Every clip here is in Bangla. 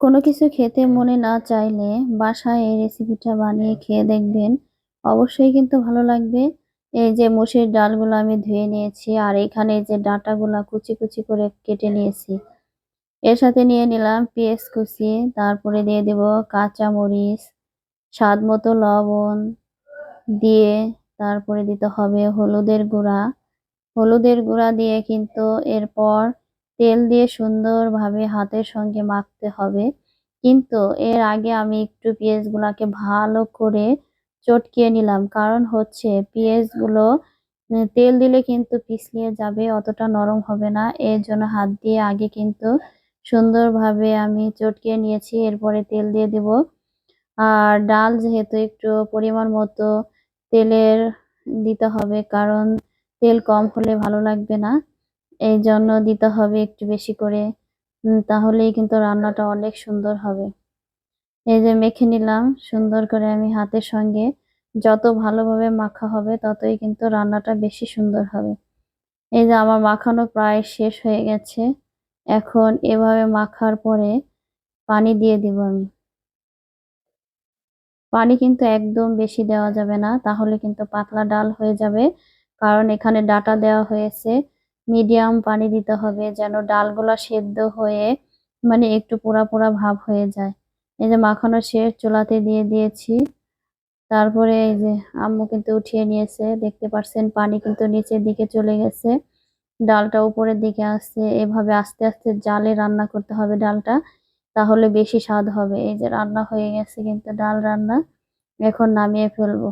কোনো কিছু খেতে মনে না চাইলে বাসায় এই রেসিপিটা বানিয়ে খেয়ে দেখবেন। অবশ্যই কিন্তু ভালো লাগবে। এই যে মুসুরির ডালগুলো আমি ধুয়ে নিয়েছি আর এখানে যে ডাঁটাগুলা কুচি কুচি করে কেটে নিয়েছি। এর সাথে নিয়ে নিলাম পেঁয়াজ কুচি, তারপরে দিয়ে দেব কাঁচা মরিচ স্বাদ মতো লবণ দিয়ে তারপরে দিতে হবে হলুদের গুঁড়া। হলুদের গুঁড়া দিয়ে কিন্তু এরপর তেল দিয়ে সুন্দরভাবে হাতের সঙ্গে মাখতে হবে। কিন্তু এর আগে আমি একটু পেঁয়াজগুলোকে ভালো করে চটকিয়ে নিলাম। কারণ হচ্ছে পেঁয়াজগুলো তেল দিলে কিন্তু পিছলিয়ে যাবে, অতটা নরম হবে না। এর জন্য হাত দিয়ে আগে কিন্তু সুন্দরভাবে আমি চটকিয়ে নিয়েছি, এরপরে তেল দিয়ে দেব। আর ডাল যেহেতু একটু পরিমাণ মতো তেলের দিতে হবে, কারণ তেল কম হলে ভালো লাগবে না। এই জন্য দিতে হবে একটু বেশি করে তাহলেই কিন্তু রান্নাটা অনেক সুন্দর হবে। এই যে মেখে নিলাম, সুন্দর করে আমি হাতের সঙ্গে যত ভালোভাবে মাখা হবে ততই কিন্তু রান্নাটা বেশি সুন্দর হবে। এই যে আমার মাখানো প্রায় শেষ হয়ে গেছে, এখন এভাবে মাখার পরে পানি দিয়ে দিব আমি। পানি কিন্তু একদম বেশি দেওয়া যাবে না, তাহলে কিন্তু পাতলা ডাল হয়ে যাবে, কারণ এখানে ডাটা দেওয়া হয়েছে। মিডিয়াম পানি দিতে হবে যেন ডালগুলা সেদ্ধ হয়ে মানে একটু পোড়া পোড়া ভাব হয়ে যায়। এই যে মাখানো শেষ, চুলাতে দিয়ে দিয়েছি। তারপরে এই যে আম্মু কিন্তু উঠিয়ে নিয়েছে, দেখতে পাচ্ছেন পানি কিন্তু নিচের দিকে চলে গেছে। ডালটা উপরের দিকে আসছে, এভাবে আস্তে আস্তে জালে রান্না করতে হবে ডালটা, তাহলে বেশি স্বাদ হবে। এই যে রান্না হয়ে গেছে কিন্তু ডাল রান্না, এখন নামিয়ে ফেলব।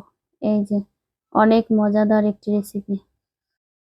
এই যে অনেক মজাদার একটি রেসিপি